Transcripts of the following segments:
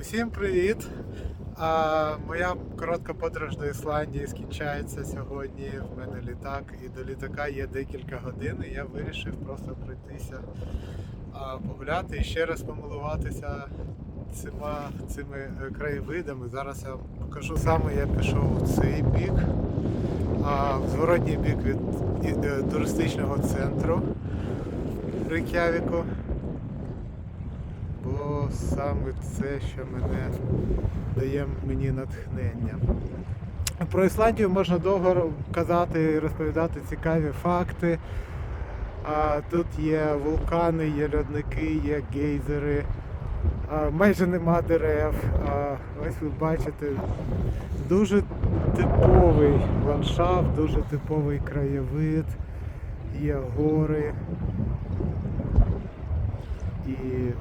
Усім привіт! А, моя коротка подорож до Ісландії скінчається сьогодні. В мене літак, і до літака є декілька годин. І я вирішив просто пройтися, а, погуляти і ще раз помилуватися цими, цими е, краєвидами. Зараз я покажу саме, я пішов в цей бік, а в зворотній бік від е, туристичного центру Рейк'явіку. Бо саме це, що мене дає мені натхнення. Про Ісландію можна довго казати і розповідати цікаві факти. А, тут є вулкани, є льодники, є гейзери, а, майже нема дерев. А, ось ви бачите дуже типовий ландшафт, дуже типовий краєвид, є гори. І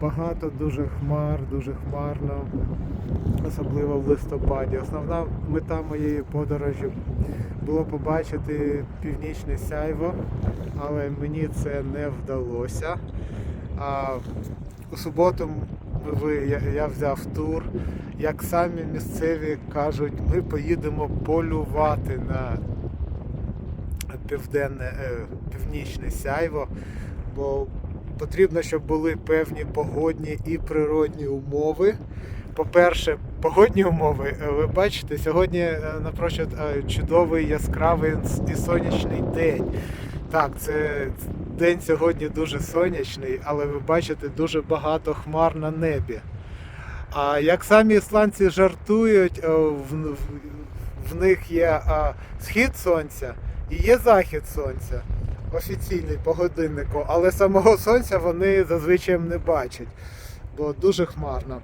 багато дуже хмар, дуже хмарно, особливо в листопаді. Основна мета моєї подорожі було побачити північне сяйво, але мені це не вдалося. А у суботу я, взяв тур. Як самі місцеві кажуть, ми поїдемо полювати на південне, е, північне сяйво, бо потрібно, щоб були певні погодні і природні умови. По-перше, погодні умови, е, ви бачите, сьогодні е, напрочуд е, чудовий яскравий і сонячний день. Так, це день сьогодні дуже сонячний, але ви бачите дуже багато хмар на небі. А як самі ісландці жартують, в, в, них є схід сонця і є захід сонця офіційний по годиннику, але самого сонця вони зазвичай не бачать, бо дуже хмарно.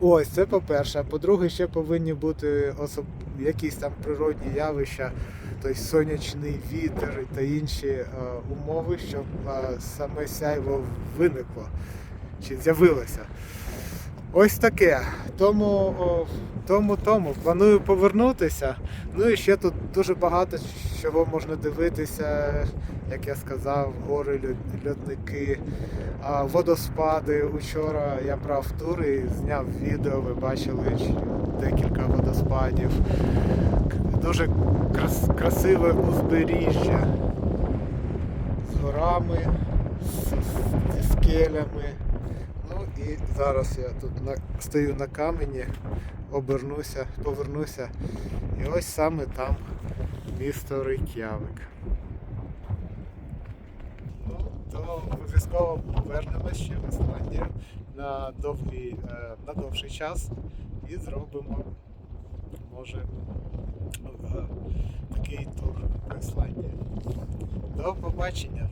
Ось, це по-перше. А по-друге, ще повинні бути особ... якісь там природні явища, тобто сонячний вітер та інші е, умови, щоб е, саме сяйво виникло чи з'явилося. Ось таке. Тому, тому, тому планую повернутися. Ну і ще тут дуже багато чого можна дивитися, як я сказав, гори, льодники, водоспади. Учора я брав тур і зняв відео, ви бачили декілька водоспадів. Дуже крас- красиве узбережжя з горами, з, зі скелями. Ну і зараз я тут на, стою на камені, обернуся, повернуся. І ось саме там місто Рейк'явик. Ну, то обов'язково повернемось ще в Ісландію на довгий, е, на довший час і зробимо, може, такий тур по Ісландії. До побачення!